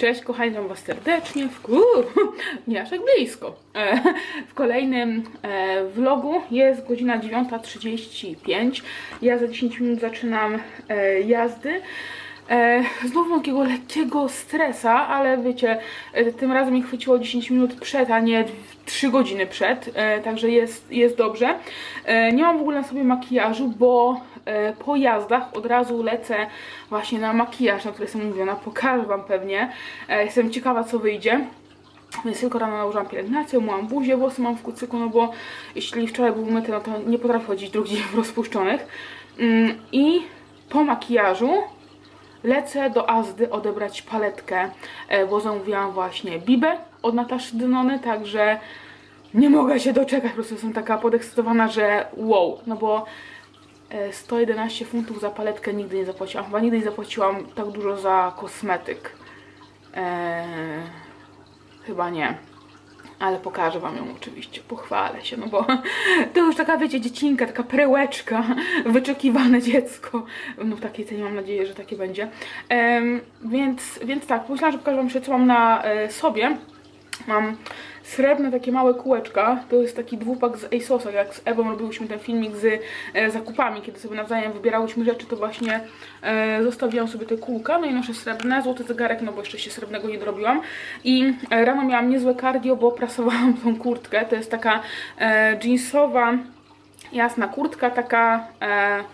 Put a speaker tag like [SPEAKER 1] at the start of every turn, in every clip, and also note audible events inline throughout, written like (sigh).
[SPEAKER 1] Cześć kochani, witam was serdecznie w, Uuu, (laughs) nie aż tak blisko. E, w kolejnym e, vlogu jest godzina 9.35. Ja za 10 minut zaczynam e, jazdy. Znowu mam takiego lekkiego stresa, ale wiecie, tym razem mi chwyciło 10 minut przed, a nie 3 godziny przed, także jest, jest dobrze. Nie mam w ogóle na sobie makijażu, bo po jazdach od razu lecę właśnie na makijaż, na który jestem mówiona. Pokażę Wam pewnie. E, jestem ciekawa, co wyjdzie. Więc tylko rano nałożyłam pielęgnację, myłam buzię, włosy mam w kucyku, no bo jeśli wczoraj był myty, no to nie potrafię chodzić drugi (laughs) dzień w rozpuszczonych. Mm, I po makijażu lecę do Azdy odebrać paletkę, e, bo zamówiłam właśnie Bibę od Nataszy Dynony, także nie mogę się doczekać, po prostu jestem taka podekscytowana, że wow, no bo e, 111 funtów za paletkę nigdy nie zapłaciłam, chyba nigdy nie zapłaciłam tak dużo za kosmetyk. Eee, chyba nie. Ale pokażę Wam ją oczywiście, pochwalę się, no bo (laughs) to już taka, wiecie, dziecinka, taka prełeczka, (laughs) wyczekiwane dziecko. No w takiej cenie mam nadzieję, że takie będzie. Więc, więc tak, pomyślałam, że pokażę Wam jeszcze, co mam na e, sobie. Mam srebrne takie małe kółeczka, to jest taki dwupak z ASOSa, jak z Ewą robiłyśmy ten filmik z e, zakupami, kiedy sobie nawzajem wybierałyśmy rzeczy, to właśnie e, zostawiłam sobie te kółka, no i noszę srebrne, złoty zegarek, no bo jeszcze się srebrnego nie dorobiłam. I e, rano miałam niezłe cardio, bo prasowałam tą kurtkę, to jest taka e, jeansowa, jasna kurtka, taka e,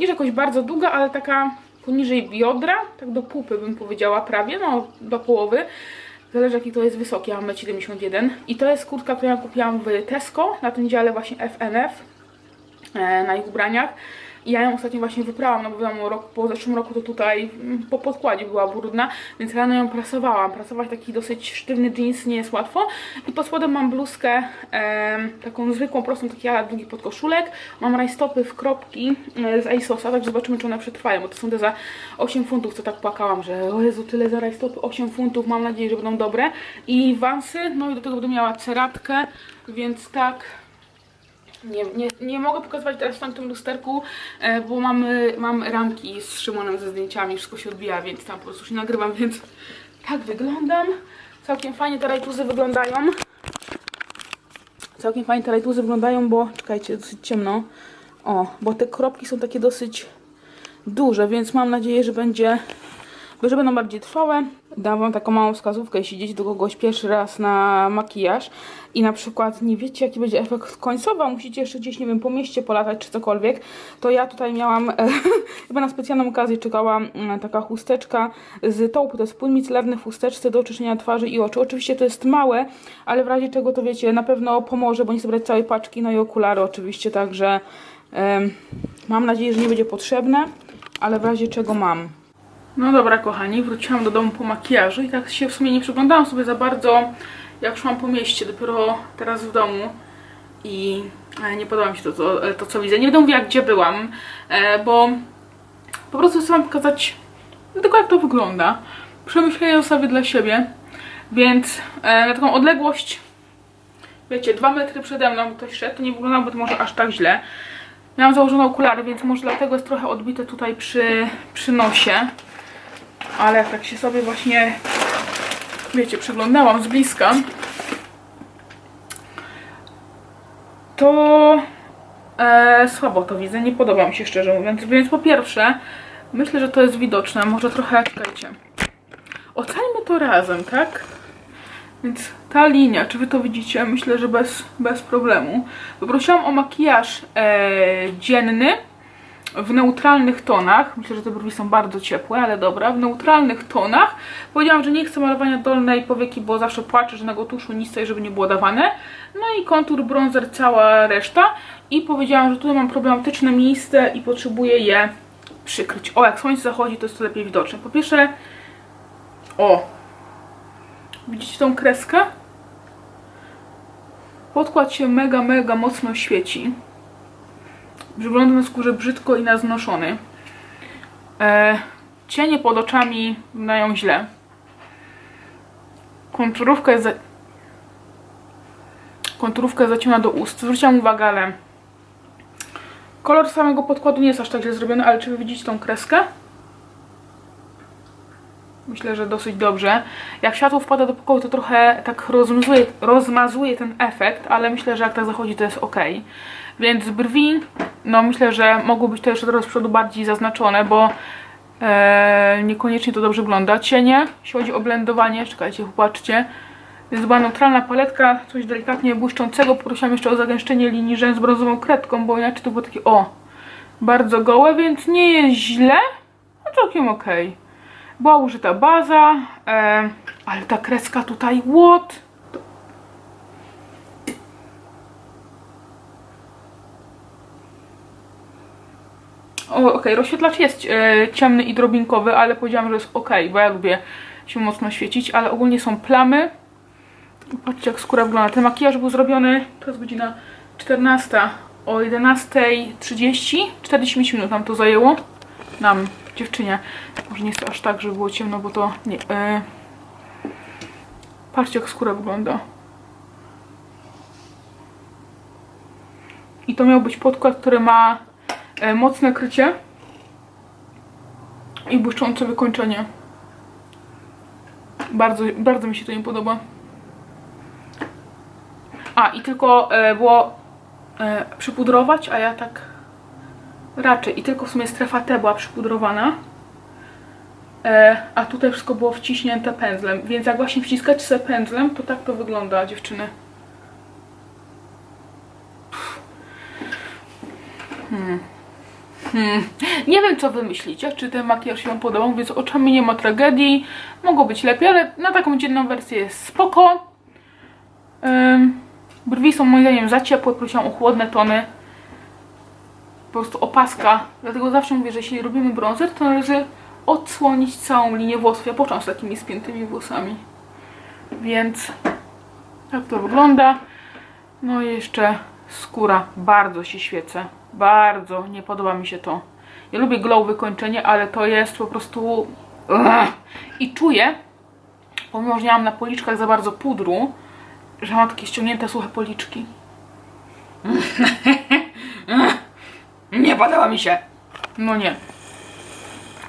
[SPEAKER 1] nie jakoś bardzo długa, ale taka poniżej biodra, tak do pupy bym powiedziała prawie, no do połowy. Zależy jaki to jest wysoki, ja mam 1,71 i to jest kurtka, którą ja kupiłam w Tesco, na tym dziale właśnie FNF, e, na ich ubraniach. I ja ją ostatnio właśnie wyprałam, no bo wiadomo, rok, po zeszłym roku to tutaj mm, po podkładzie była brudna, więc rano ją prasowałam. Prasować taki dosyć sztywny jeans nie jest łatwo. I pod spodem mam bluzkę em, taką zwykłą, prostą, taki ala długi podkoszulek. Mam rajstopy w kropki e, z ASOSa, tak zobaczymy czy one przetrwają, bo to są te za 8 funtów, co tak płakałam, że o Jezu, tyle za rajstopy, 8 funtów, mam nadzieję, że będą dobre. I wansy, no i do tego będę miała ceratkę, więc tak... Nie, nie, nie mogę pokazywać teraz w tamtym lusterku, e, bo mamy, mam ramki z Szymonem ze zdjęciami, wszystko się odbija, więc tam po prostu się nagrywam, (laughs) więc tak wyglądam. Całkiem fajnie te rajtuzy wyglądają. Całkiem fajnie te rajtuzy wyglądają, bo czekajcie, dosyć ciemno. O, bo te kropki są takie dosyć duże, więc mam nadzieję, że będzie że będą bardziej trwałe. Dam wam taką małą wskazówkę, jeśli idziecie do kogoś pierwszy raz na makijaż i na przykład nie wiecie jaki będzie efekt końcowy, musicie jeszcze gdzieś, nie wiem, po mieście polatać czy cokolwiek, to ja tutaj miałam, (laughs) chyba na specjalną okazję czekałam e, taka chusteczka z taupe, to jest płyn micelarny w chusteczce do oczyszczenia twarzy i oczu. Oczywiście to jest małe, ale w razie czego to wiecie, na pewno pomoże, bo nie chcę całej paczki, no i okulary oczywiście, także mam nadzieję, że nie będzie potrzebne, ale w razie czego mam. No dobra, kochani, wróciłam do domu po makijażu i tak się w sumie nie przyglądałam sobie za bardzo, jak szłam po mieście, dopiero teraz w domu i e, nie podoba mi się to, to, to co widzę. Nie będę mówiła, gdzie byłam, e, bo po prostu chcę wam pokazać tylko jak to wygląda. Przemyślenia sobie dla siebie, więc e, na taką odległość, wiecie, dwa metry przede mną ktoś szedł, to nie wyglądałoby to może aż tak źle. Miałam założone okulary, więc może dlatego jest trochę odbite tutaj przy, przy nosie. Ale tak się sobie właśnie, wiecie, przyglądałam z bliska, to e, słabo to widzę, nie podoba mi się szczerze mówiąc. Więc po pierwsze, myślę, że to jest widoczne, może trochę, czekajcie. Ocajmy to razem, tak? Więc ta linia, czy wy to widzicie? Myślę, że bez, bez problemu. Poprosiłam o makijaż e, dzienny w neutralnych tonach. Myślę, że te brwi są bardzo ciepłe, ale dobra. W neutralnych tonach. Powiedziałam, że nie chcę malowania dolnej powieki, bo zawsze płaczę, że na tuszu nic tutaj, żeby nie było dawane. No i kontur, bronzer, cała reszta. I powiedziałam, że tutaj mam problematyczne miejsce i potrzebuję je przykryć. O, jak słońce zachodzi, to jest to lepiej widoczne. Po pierwsze, o, Widzicie tą kreskę? Podkład się mega, mega mocno świeci. Wygląda na skórze brzydko i na znoszony. E, cienie pod oczami wyglądają źle. Konturówka jest za... Konturówka jest zaciemna do ust. Zwróciłam uwagę, ale kolor samego podkładu nie jest aż tak źle zrobiony, ale czy wy widzicie tą kreskę? Myślę, że dosyć dobrze. Jak światło wpada do pokoju, to trochę tak rozmazuje, rozmazuje ten efekt, ale myślę, że jak tak zachodzi, to jest ok. Więc brwi, no myślę, że mogły być to jeszcze trochę z przodu bardziej zaznaczone, bo e, niekoniecznie to dobrze wygląda. Cienie, jeśli chodzi o blendowanie, czekajcie, popatrzcie. Jest była neutralna paletka, coś delikatnie błyszczącego. Poprosiłam jeszcze o zagęszczenie linii rzęs z brązową kredką, bo inaczej to było takie, o, bardzo gołe, więc nie jest źle, no całkiem okej. Była użyta baza, e, ale ta kreska tutaj, what? Okej, rozświetlacz jest e, ciemny i drobinkowy, ale powiedziałam, że jest ok, bo ja lubię się mocno świecić, ale ogólnie są plamy. Patrzcie jak skóra wygląda. Ten makijaż był zrobiony, to jest godzina 14, o 11.30, 45 minut nam to zajęło. Nam, dziewczynie. Może nie jest aż tak, żeby było ciemno, bo to nie. E... Patrzcie jak skóra wygląda. I to miał być podkład, który ma e, mocne krycie i błyszczące wykończenie. Bardzo, bardzo mi się to nie podoba. A i tylko e, było przypudrować, a ja tak raczej. I tylko w sumie strefa T była przypudrowana. E, a tutaj wszystko było wciśnięte pędzlem. Więc jak właśnie wciskać sobie pędzlem, to tak to wygląda, dziewczyny. Hmm. Hmm. Nie wiem, co wy myślicie, czy ten makijaż się wam podobał, więc oczami nie ma tragedii. Mogło być lepiej, ale na taką dzienną wersję jest spoko. Brwi są moim zdaniem za ciepłe, prosiłam o chłodne tony. Po prostu opaska. Dlatego zawsze mówię, że jeśli robimy bronzer, to należy odsłonić całą linię włosów. Ja począłem z takimi spiętymi włosami. Więc tak to wygląda. No i jeszcze skóra. Bardzo się świecę. Bardzo nie podoba mi się to. Ja lubię glow wykończenie, ale to jest po prostu... Ugh. I czuję, pomimo, że nie mam na policzkach za bardzo pudru, że mam takie ściągnięte suche policzki. (laughs) (laughs) Nie podoba mi się. No nie.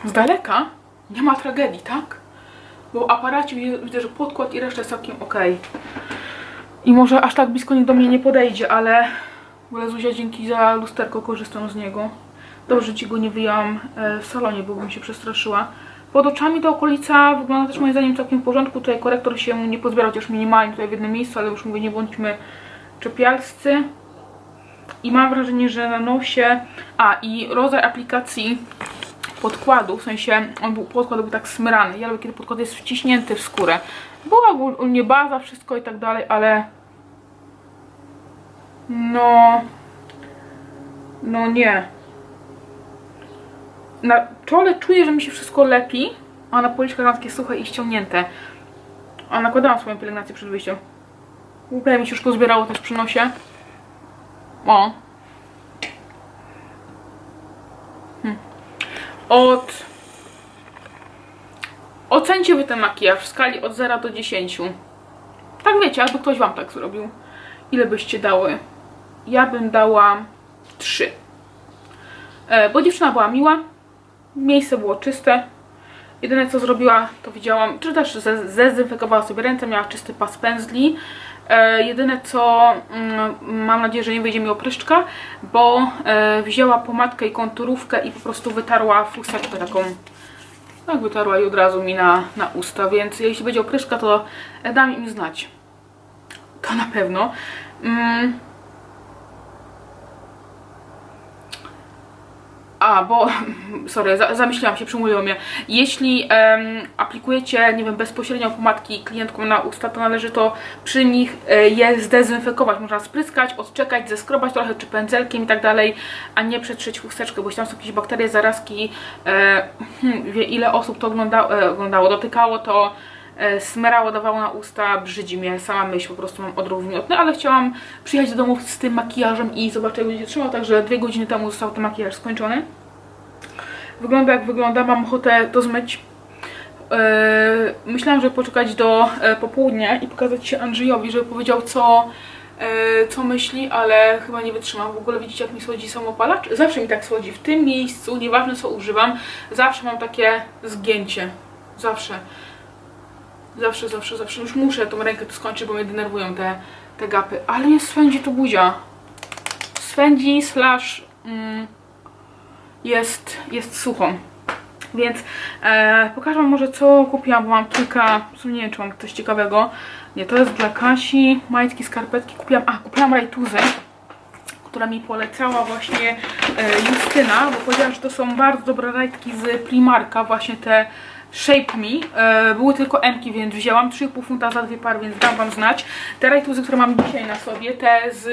[SPEAKER 1] Z daleka nie ma tragedii, tak? Bo aparacie widzę- że podkład i reszta jest całkiem ok. I może aż tak blisko nikt do mnie nie podejdzie, ale w ogóle Zuzia dzięki za lusterko korzystam z niego. Dobrze, ci go nie wyjęłam e, w salonie, bo bym się przestraszyła. Pod oczami ta okolica wygląda też moim zdaniem całkiem w porządku. Tutaj korektor się nie pozbierał, chociaż minimalnie tutaj w jednym miejscu, ale już mówię, nie bądźmy czepialscy. I mam wrażenie, że na nosie... A, i rodzaj aplikacji podkładu, w sensie on był, podkład był tak smyrany. Ja lubię, kiedy podkład jest wciśnięty w skórę. Była ogólnie baza, wszystko i tak dalej, ale... No... No nie. Na czole czuję, że mi się wszystko lepi, a na policzkach mam takie suche i ściągnięte. A nakładałam swoją pielęgnację przed wyjściem. W ogóle mi się wszystko zbierało też przy nosie. O. Hmm. Od... Ocencie wy ten makijaż w skali od 0 do 10. Tak wiecie, jakby ktoś wam tak zrobił. Ile byście dały? Ja bym dała 3. E, bo dziewczyna była miła, miejsce było czyste. Jedyne co zrobiła, to widziałam, czy też ze- zdezynfekowała sobie ręce, miała czysty pas pędzli. E, jedyne co, mm, mam nadzieję, że nie wyjdzie mi opryszczka, bo e, wzięła pomadkę i konturówkę i po prostu wytarła fuseczkę taką, tak wytarła i od razu mi na, na usta, więc jeśli będzie opryszka, to e, dam im znać. To na pewno. Mm. A, bo, (laughs) sorry, za, zamyśliłam się, przemówiło mnie. Jeśli em, aplikujecie, nie wiem, bezpośrednio pomadki klientkom na usta, to należy to przy nich e, je zdezynfekować. Można spryskać, odczekać, zeskrobać trochę, czy pędzelkiem i tak dalej, a nie przetrzeć chusteczkę, bo jeśli tam są jakieś bakterie, zarazki, e, (laughs) hmm, wie ile osób to ogląda, e, oglądało, dotykało, to e, smerało, dawało na usta, brzydzi mnie, sama myśl, po prostu mam odruch wymiotny, ale chciałam przyjechać do domu z tym makijażem i zobaczyć jak będzie trzymał, także dwie godziny temu został ten makijaż skończony. Wygląda jak wygląda, mam ochotę to zmyć. Yy, myślałam, żeby poczekać do e, popołudnia i pokazać się Andrzejowi, żeby powiedział co, e, co myśli, ale chyba nie wytrzymam. W ogóle widzicie jak mi słodzi samopalacz? Zawsze mi tak słodzi. W tym miejscu, nieważne co używam, zawsze mam takie zgięcie. Zawsze. Zawsze, zawsze, zawsze. Już muszę tą rękę to skończyć, bo mnie denerwują te, te gapy. Ale nie swędzi to buzia. Swędzi slash mm, jest, jest suchą. Więc e, pokażę wam może co kupiłam, bo mam kilka, w sumie nie wiem czy mam coś ciekawego. Nie, to jest dla Kasi, majtki, skarpetki. Kupiłam, a kupiłam rajtuzy, która mi polecała właśnie e, Justyna, bo powiedziała, że to są bardzo dobre rajtki z Primarka, właśnie te Shape Me. E, były tylko Mki, więc wzięłam 3,5 funta za dwie pary, więc dam wam znać. Te rajtuzy, które mam dzisiaj na sobie, te z...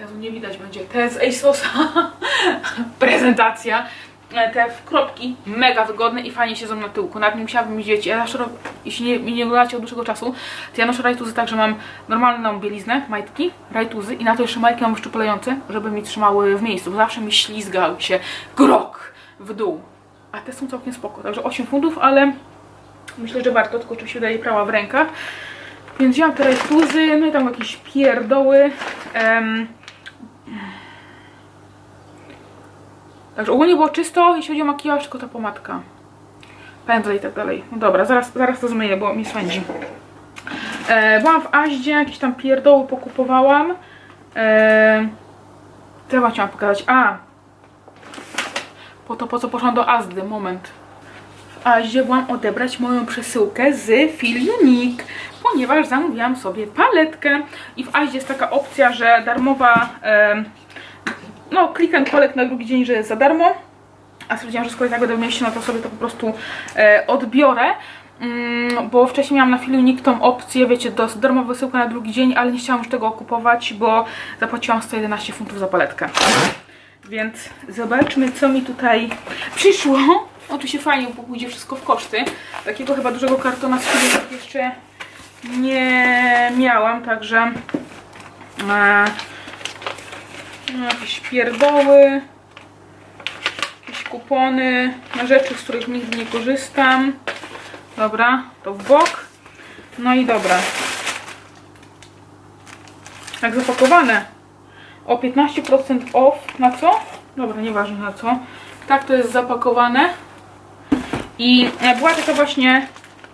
[SPEAKER 1] Jezu, nie widać będzie. Te z ASOSa. (laughs) Prezentacja. E, Te w kropki, mega wygodne i fajnie siedzą na tyłku. Nawet nie musiałabym mieć, ja zawsze, jeśli nie, nie oglądacie od dłuższego czasu, to ja noszę rajtuzy tak, że mam normalną bieliznę, majtki, rajtuzy i na to jeszcze majtki mam wyszczuplejące, żeby mi trzymały w miejscu, zawsze mi ślizgał się grok w dół. A te są całkiem spoko, także 8 funtów, ale myślę, że warto, tylko oczywiście daje prawa w rękach. Więc wziąłam te rajtuzy, no i tam jakieś pierdoły. em, Także ogólnie było czysto, jeśli chodzi o makijaż, tylko ta pomadka. Pędzle i tak dalej. No dobra, zaraz, zaraz to zmyję, bo mi swędzi. E, byłam w Aździe, jakieś tam pierdoły pokupowałam. E, co ja chciałam pokazać? A! Po to, po co poszłam do Azdy, moment. W Aździe byłam odebrać moją przesyłkę z Unique, ponieważ zamówiłam sobie paletkę. I w Aździe jest taka opcja, że darmowa... em, no, click and collect na drugi dzień, że jest za darmo. A stwierdziłam, że skoro tak będę w mieście, no to sobie to po prostu e, odbiorę. Mm, bo wcześniej miałam na Filunik tą opcję, wiecie, do darmowa wysyłka na drugi dzień, ale nie chciałam już tego kupować, bo zapłaciłam 111 funtów za paletkę. Więc zobaczmy, co mi tutaj przyszło. Oczywiście fajnie, bo pójdzie wszystko w koszty. Takiego chyba dużego kartona z jeszcze nie miałam, także... E, no, jakieś pierdoły, jakieś kupony na rzeczy, z których nigdy nie korzystam. Dobra, to w bok. No i dobra. Tak zapakowane. O 15% off. Na co? Dobra, nieważne na co. Tak to jest zapakowane. I e, była taka właśnie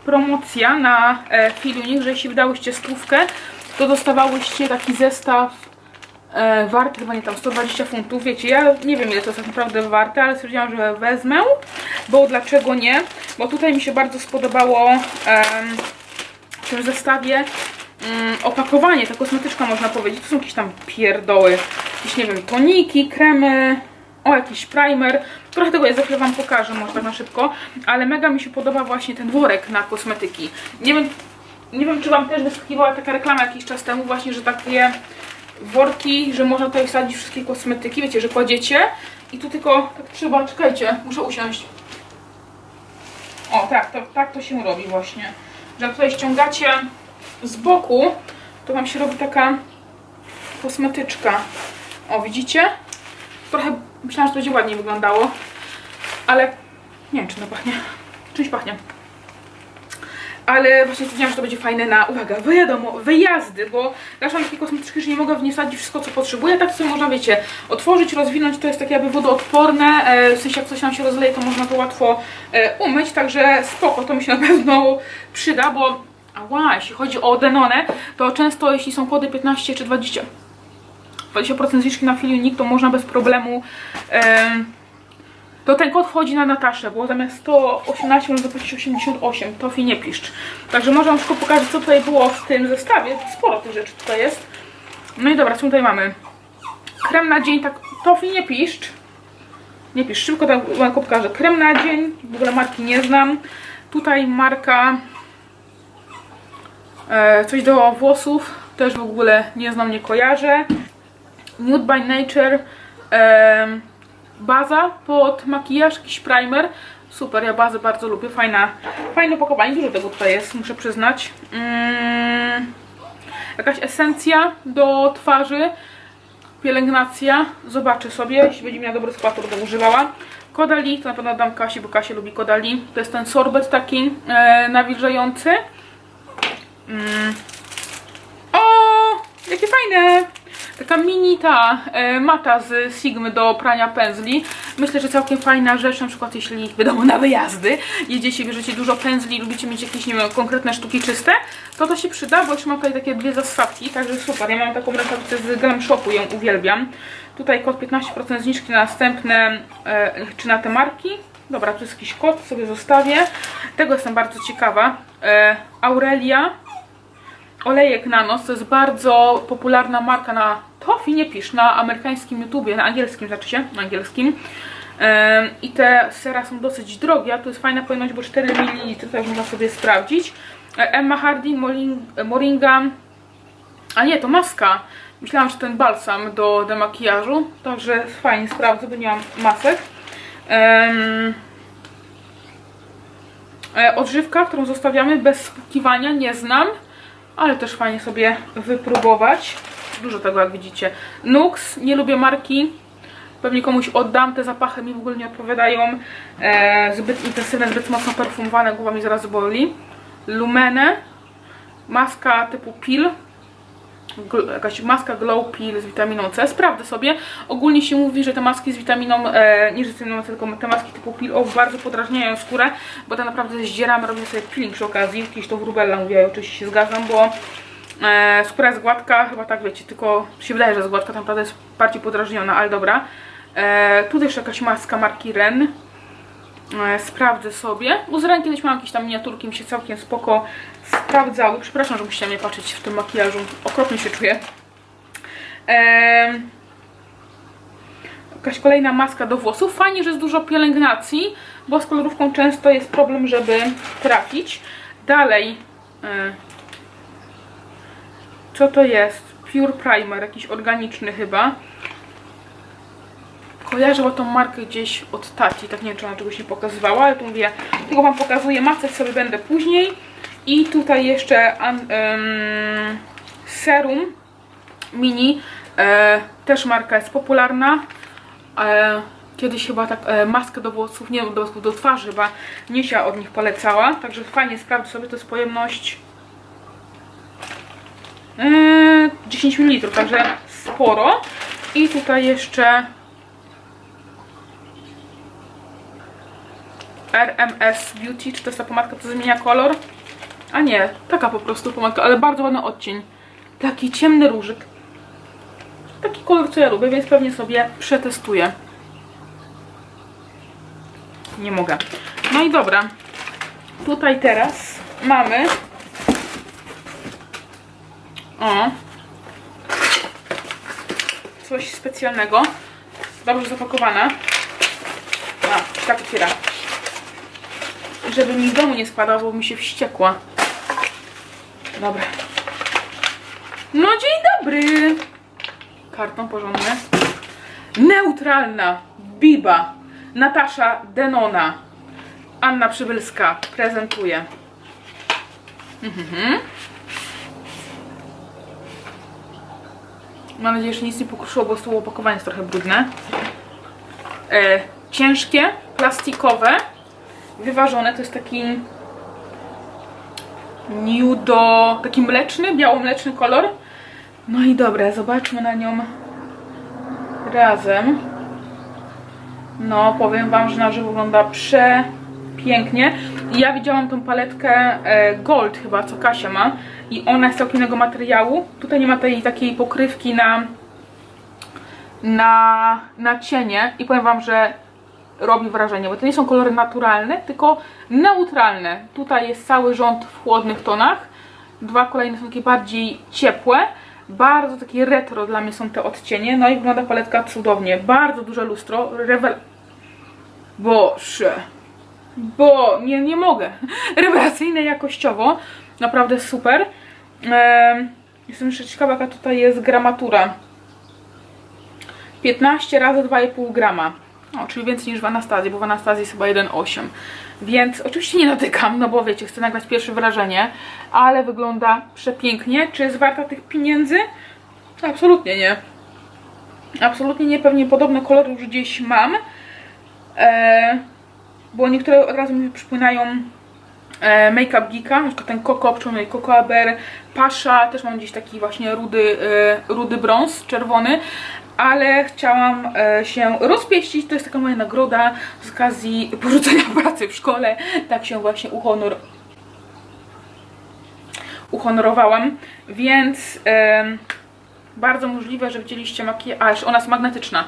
[SPEAKER 1] promocja na e, Filunik, że jeśli wydałyście stówkę, to dostawałyście taki zestaw e, warty chyba nie tam 120 funtów. Wiecie, ja nie wiem ile to jest tak naprawdę warte, ale stwierdziłam, że wezmę, bo dlaczego nie? Bo tutaj mi się bardzo spodobało em, w tym zestawie mm, opakowanie, ta kosmetyczka można powiedzieć. To są jakieś tam pierdoły, jakieś nie wiem, toniki, kremy, o jakiś primer. Trochę tego ja za chwilę wam pokażę, może tak na szybko, ale mega mi się podoba właśnie ten worek na kosmetyki. Nie wiem, nie wiem czy wam też wyskakiwała taka reklama jakiś czas temu właśnie, że takie worki, że można tutaj wsadzić wszystkie kosmetyki, wiecie, że kładziecie i tu tylko tak trzeba, czekajcie, muszę usiąść. O, tak, to, tak to się robi właśnie. Że tutaj ściągacie z boku, to wam się robi taka kosmetyczka. O, widzicie? Trochę myślałam, że to będzie ładniej wyglądało, ale nie wiem, czy to pachnie. Czymś pachnie. Ale właśnie stwierdziłam, że to będzie fajne na, uwaga, wiadomo, wyjazdy, bo też mam takie kosmetyczki, że nie mogę w nie wsadzić wszystko, co potrzebuję. Tak sobie można, wiecie, otworzyć, rozwinąć, to jest takie jakby wodoodporne, e, w sensie jak coś nam się rozleje, to można to łatwo e, umyć, także spoko, to mi się na pewno przyda, bo ała, jeśli chodzi o Denone, to często jeśli są kody 15 czy 20, 20% zniżki na Filiunik, to można bez problemu em, to ten kod wchodzi na Nataszę, bo zamiast 118 można zapłacić 88, to fi nie piszcz. Także może wam szybko pokażę, co tutaj było w tym zestawie. Sporo tych rzeczy tutaj jest. No i dobra, co tutaj mamy? Krem na dzień, tak, tofi nie piszcz. Nie piszcz, szybko tak wam pokażę. Krem na dzień, w ogóle marki nie znam. Tutaj marka coś do włosów, też w ogóle nie znam, nie kojarzę. Nude by Nature. baza pod makijaż, jakiś primer. Super, ja bazę bardzo lubię, fajna, fajne opakowanie, dużo tego tutaj jest, muszę przyznać. Mm, jakaś esencja do twarzy, pielęgnacja, zobaczę sobie, jeśli będzie miała dobry skład, to będę używała. Kodali, to na pewno dam Kasi, bo Kasia lubi kodali. To jest ten sorbet taki e, nawilżający. Mm. O, jakie fajne! Taka mini ta e, mata z Sigmy do prania pędzli. Myślę, że całkiem fajna rzecz, na przykład jeśli wiadomo na wyjazdy, jedziecie, bierzecie dużo pędzli, lubicie mieć jakieś, nie wiem, konkretne sztuki czyste, to to się przyda, bo jeszcze mam tutaj takie dwie zasadki, także super. Ja mam taką rękawicę z Glam Shopu, ją uwielbiam. Tutaj kod 15% zniżki na następne, e, czy na te marki. Dobra, tu jest jakiś kod, sobie zostawię. Tego jestem bardzo ciekawa. E, Aurelia olejek Nanos to jest bardzo popularna marka na Tofi, nie pisz, na amerykańskim YouTubie, na angielskim znaczy się, na angielskim. I te sera są dosyć drogie, a tu jest fajna pojemność, bo 4 ml, tak można sobie sprawdzić. E, Emma Hardy, Moring- Moringa, a nie, to maska. Myślałam, że ten balsam do demakijażu, także fajnie sprawdzę, bo nie mam masek. E, Odżywka, którą zostawiamy bez spłukiwania, nie znam, ale też fajnie sobie wypróbować. Dużo tego, jak widzicie. Nux, nie lubię marki. Pewnie komuś oddam, te zapachy mi w ogóle nie odpowiadają. E, zbyt intensywne, zbyt mocno perfumowane, głowa mi zaraz boli. Lumene, maska typu pil. Jakaś maska Glow Peel z witaminą C. Sprawdzę sobie. Ogólnie się mówi, że te maski z witaminą, e, nie z witaminą C, tylko te maski typu Peel Off bardzo podrażniają skórę, bo tak naprawdę zdzieramy, robimy sobie peeling przy okazji. Kiedyś to w rubella mówiła i oczywiście się zgadzam, bo e, skóra jest gładka, chyba tak wiecie, tylko się wydaje, że jest gładka, tak naprawdę jest bardziej podrażniona, ale dobra. E, tutaj jeszcze jakaś maska marki Ren. E, sprawdzę sobie. Bo z Ren kiedyś miałam jakieś tam miniaturki, mi się całkiem spoko sprawdzały. Przepraszam, że musicie mnie patrzeć w tym makijażu. Okropnie się czuję. Em, jakaś kolejna maska do włosów. Fajnie, że jest dużo pielęgnacji, bo z kolorówką często jest problem, żeby trafić. Dalej. co to jest? Pure Primer, jakiś organiczny chyba. Kojarzyła tą markę gdzieś od Tati, tak nie wiem czy ona czegoś nie pokazywała, ale tu mówię, tylko wam pokazuję, macać sobie będę później. I tutaj jeszcze an, em, serum mini, e, też marka jest popularna. E, kiedyś chyba tak e, maskę do włosów, nie do włosów, do twarzy chyba Niesia od nich polecała, także fajnie sprawdzę sobie, to jest pojemność e, 10 ml, także sporo. I tutaj jeszcze RMS Beauty, czy to jest ta pomadka, co zmienia kolor? A nie, taka po prostu pomadka, ale bardzo ładny odcień. Taki ciemny różyk. Taki kolor, co ja lubię, więc pewnie sobie przetestuję. Nie mogę. No i dobra. Tutaj teraz mamy... O. Coś specjalnego. Dobrze zapakowane. A, tak otwiera żeby mi w domu nie spadał, bo mi się wściekła. Dobra. No dzień dobry. Karton porządny. Neutralna. Biba. Natasza Denona. Anna Przybylska prezentuje. Mhm. Mam nadzieję, że nic nie pokruszyło, bo to opakowanie jest trochę brudne. E, ciężkie, plastikowe wyważone. To jest taki nudo, taki mleczny, biało-mleczny kolor. No i dobra, zobaczmy na nią razem. No, powiem Wam, że na żywo wygląda przepięknie. Ja widziałam tą paletkę e, Gold chyba, co Kasia ma. I ona jest całkiem innego materiału. Tutaj nie ma tej takiej pokrywki na, na, na cienie. I powiem Wam, że robi wrażenie, bo to nie są kolory naturalne, tylko neutralne. Tutaj jest cały rząd w chłodnych tonach. Dwa kolejne są takie bardziej ciepłe. Bardzo takie retro dla mnie są te odcienie. No i wygląda paletka cudownie. Bardzo duże lustro. Rewel... Boże. Bo nie, nie mogę. (laughs) Rewelacyjne jakościowo. Naprawdę super. Jestem jeszcze ciekawa, jaka tutaj jest gramatura. 15 razy 2,5 grama. No, czyli więcej niż w Anastazji, bo w Anastazji jest chyba 1,8. Więc oczywiście nie dotykam, no bo wiecie, chcę nagrać pierwsze wrażenie, ale wygląda przepięknie. Czy jest warta tych pieniędzy? Absolutnie nie. Absolutnie nie, pewnie podobne kolory już gdzieś mam. E, bo niektóre od razu mi przypominają e, Make Up Geeka, na przykład ten Coco, przynajmniej Coco Aber, Pasha, też mam gdzieś taki właśnie rudy, e, rudy brąz, czerwony, ale chciałam e, się rozpieścić, to jest taka moja nagroda z okazji porzucenia (laughs) pracy w szkole, tak się właśnie uhonor uhonorowałam, więc em, bardzo możliwe, że widzieliście makijaż, a ona jest magnetyczna,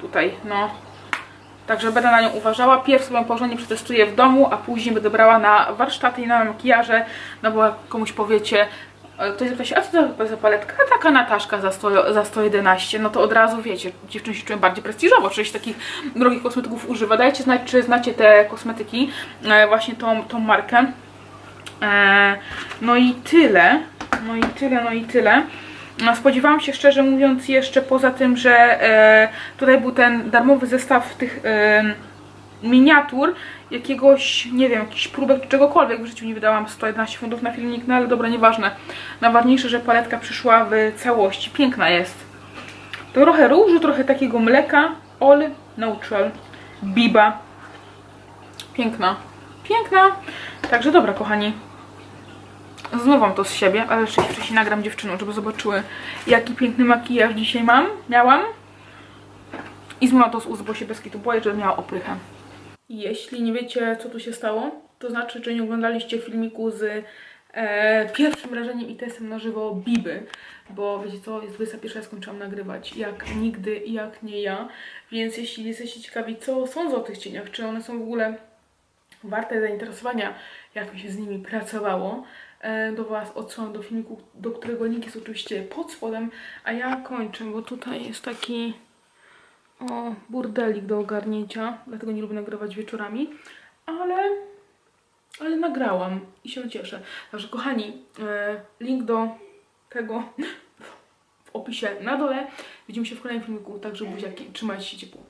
[SPEAKER 1] tutaj, no, Także będę na nią uważała. Pierw sobie porządnie przetestuję w domu, a później będę brała na warsztaty i na makijaże, no bo jak komuś powiecie, e, ktoś zapyta a co to za paletka? A taka Nataszka za, 100, za 111, no to od razu wiecie, dziewczyny się czują bardziej prestiżowo, czyli się takich drogich kosmetyków używa. Dajcie znać, czy znacie te kosmetyki, e, właśnie tą, tą markę. E, No i tyle, no i tyle, no i tyle. No, Spodziewałam się szczerze mówiąc jeszcze poza tym, że e, tutaj był ten darmowy zestaw tych miniatur, jakiegoś, nie wiem, jakichś próbek czegokolwiek. W życiu nie wydałam 111 funtów na filmik, no ale dobra, nieważne. Najważniejsze, że paletka przyszła w całości. Piękna jest. Trochę różu, trochę takiego mleka. All Neutral. Biba. Piękna. Piękna. Także dobra, kochani. Zmywam to z siebie, ale jeszcze wcześniej nagram dziewczynom, żeby zobaczyły, jaki piękny makijaż dzisiaj mam, miałam. I zmywam to z ust, bo się bez kitu boję, żeby miała oprychę. Jeśli nie wiecie, co tu się stało, to znaczy, że nie oglądaliście filmiku z e, pierwszym wrażeniem i testem na żywo Biby, bo wiecie co, jest 21, ja skończyłam nagrywać, jak nigdy jak nie ja, więc jeśli jesteście ciekawi, co sądzę o tych cieniach, czy one są w ogóle warte zainteresowania, jak mi się z nimi pracowało, e, do Was odsyłam do filmiku, do którego link jest oczywiście pod spodem, a ja kończę, bo tutaj jest taki o, burdelik do ogarnięcia, dlatego nie lubię nagrywać wieczorami, ale, ale nagrałam i się cieszę. Także kochani, e, link do tego w opisie na dole. Widzimy się w kolejnym filmiku, także buziaki, trzymajcie się ciepło.